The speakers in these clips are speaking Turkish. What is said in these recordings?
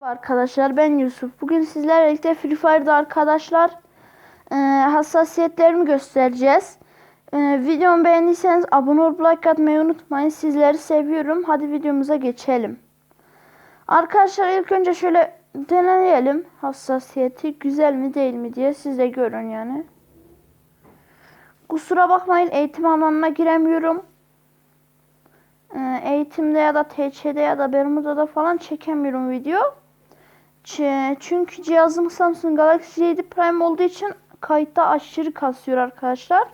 Arkadaşlar ben Yusuf. Bugün sizlerle birlikte Free Fire'da arkadaşlar e, hassasiyetlerimi göstereceğiz. E, videomu beğendiyseniz abone olup like atmayı unutmayın. Sizleri seviyorum. Hadi videomuza geçelim. Arkadaşlar ilk önce şöyle deneyelim hassasiyeti güzel mi değil mi diye siz de görün yani. Kusura bakmayın eğitim alanına giremiyorum. E, eğitimde ya da TÇ'de ya da Bermuda'da falan çekemiyorum video. Çünkü cihazım Samsung Galaxy 7 Prime olduğu için kayıtta aşırı kasıyor arkadaşlar.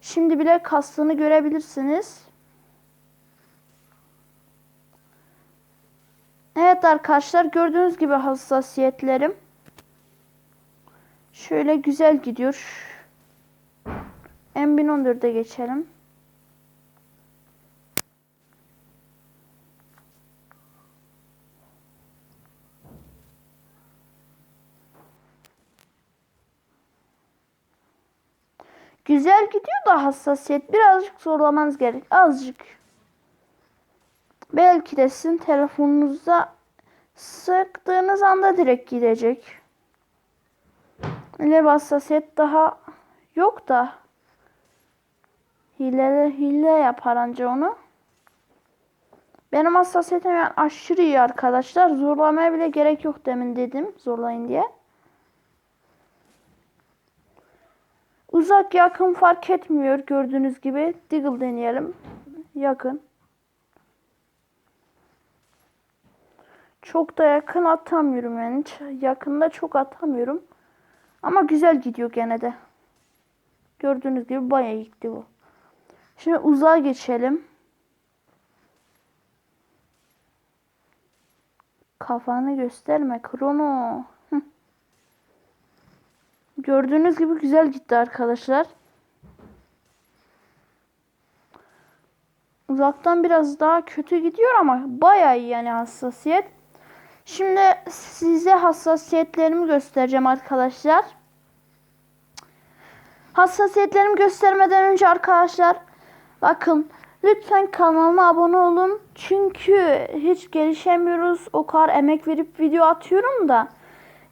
Şimdi bile kastığını görebilirsiniz. Evet arkadaşlar gördüğünüz gibi hassasiyetlerim. Şöyle güzel gidiyor. M1014'e geçelim. Güzel gidiyor da hassasiyet birazcık zorlamanız gerek. Azıcık. Belki de sizin telefonunuzda sıktığınız anda direkt gidecek. Öyle hassasiyet daha yok da. Hile, hile yapar anca onu. Benim hassasiyetim yani aşırı iyi arkadaşlar. Zorlamaya bile gerek yok demin dedim. Zorlayın diye. Uzak yakın fark etmiyor gördüğünüz gibi. Deagle deneyelim. Yakın. Çok da yakın atamıyorum yani. Yakında çok atamıyorum. Ama güzel gidiyor gene de. Gördüğünüz gibi bayağı gitti bu. Şimdi uzağa geçelim. Kafanı gösterme Krono. Gördüğünüz gibi güzel gitti arkadaşlar. Uzaktan biraz daha kötü gidiyor ama bayağı iyi yani hassasiyet. Şimdi size hassasiyetlerimi göstereceğim arkadaşlar. Hassasiyetlerimi göstermeden önce arkadaşlar bakın lütfen kanalıma abone olun. Çünkü hiç gelişemiyoruz. O kadar emek verip video atıyorum da.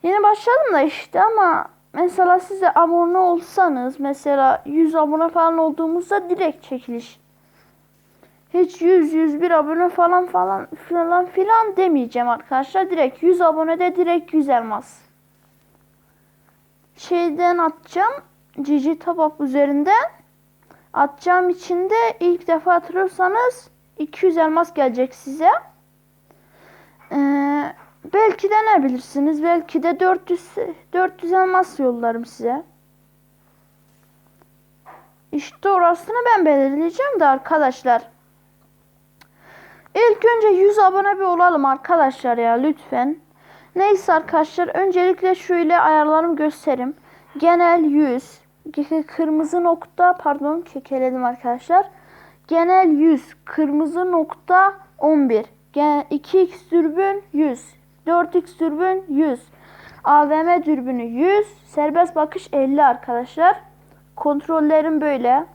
Yeni başladım da işte ama mesela siz de abone olsanız mesela 100 abone falan olduğumuzda direkt çekiliş. Hiç 100 101 abone falan falan falan filan demeyeceğim arkadaşlar. Direkt 100 abonede direkt 100 elmas. Şeyden atacağım. Cici Tabap üzerinden atacağım için de ilk defa hatırlıyorsanız 200 elmas gelecek size. Ee, belki denebilirsiniz. Belki de 400 400 elmas yollarım size. İşte orasını ben belirleyeceğim de arkadaşlar. İlk önce 100 abone bir olalım arkadaşlar ya lütfen. Neyse arkadaşlar öncelikle şöyle ayarlarımı göstereyim. Genel 100. Kırmızı nokta pardon kekeledim arkadaşlar. Genel 100. Kırmızı nokta 11. 2x dürbün 100. 4x dürbün 100. AVM dürbünü 100. Serbest bakış 50 arkadaşlar. Kontrollerim böyle.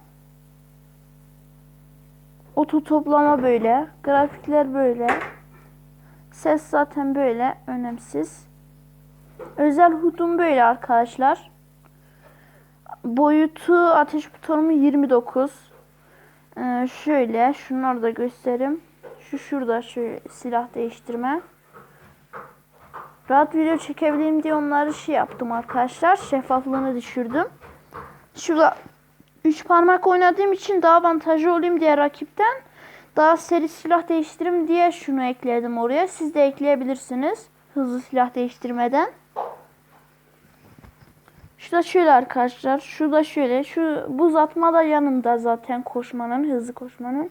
Oto toplama böyle. Grafikler böyle. Ses zaten böyle. Önemsiz. Özel hudum böyle arkadaşlar. Boyutu ateş butonumu 29. Ee, şöyle şunları da göstereyim. Şu şurada şu silah değiştirme. Rahat video çekebileyim diye onları şey yaptım arkadaşlar. Şeffaflığını düşürdüm. Şurada 3 parmak oynadığım için daha avantajlı olayım diye rakipten daha seri silah değiştirim diye şunu ekledim oraya. Siz de ekleyebilirsiniz. Hızlı silah değiştirmeden. Şurada şöyle arkadaşlar. Şurada şöyle. Şu buz atma da yanında zaten koşmanın. Hızlı koşmanın.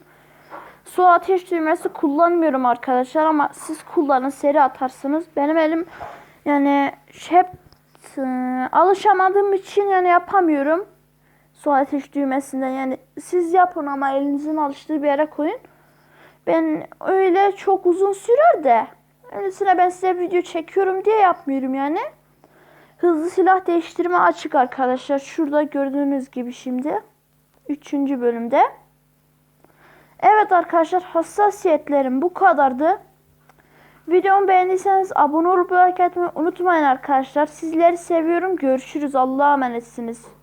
Su ateş düğmesi kullanmıyorum arkadaşlar ama siz kullanın seri atarsınız. Benim elim yani hep e, alışamadığım için yani yapamıyorum. Su ateş düğmesinden yani siz yapın ama elinizin alıştığı bir yere koyun. Ben öyle çok uzun sürer de öylesine ben size video çekiyorum diye yapmıyorum yani. Hızlı silah değiştirme açık arkadaşlar. Şurada gördüğünüz gibi şimdi. Üçüncü bölümde. Evet arkadaşlar hassasiyetlerim bu kadardı. Videomu beğendiyseniz abone olup like atmayı unutmayın arkadaşlar. Sizleri seviyorum. Görüşürüz. Allah'a emanetsiniz.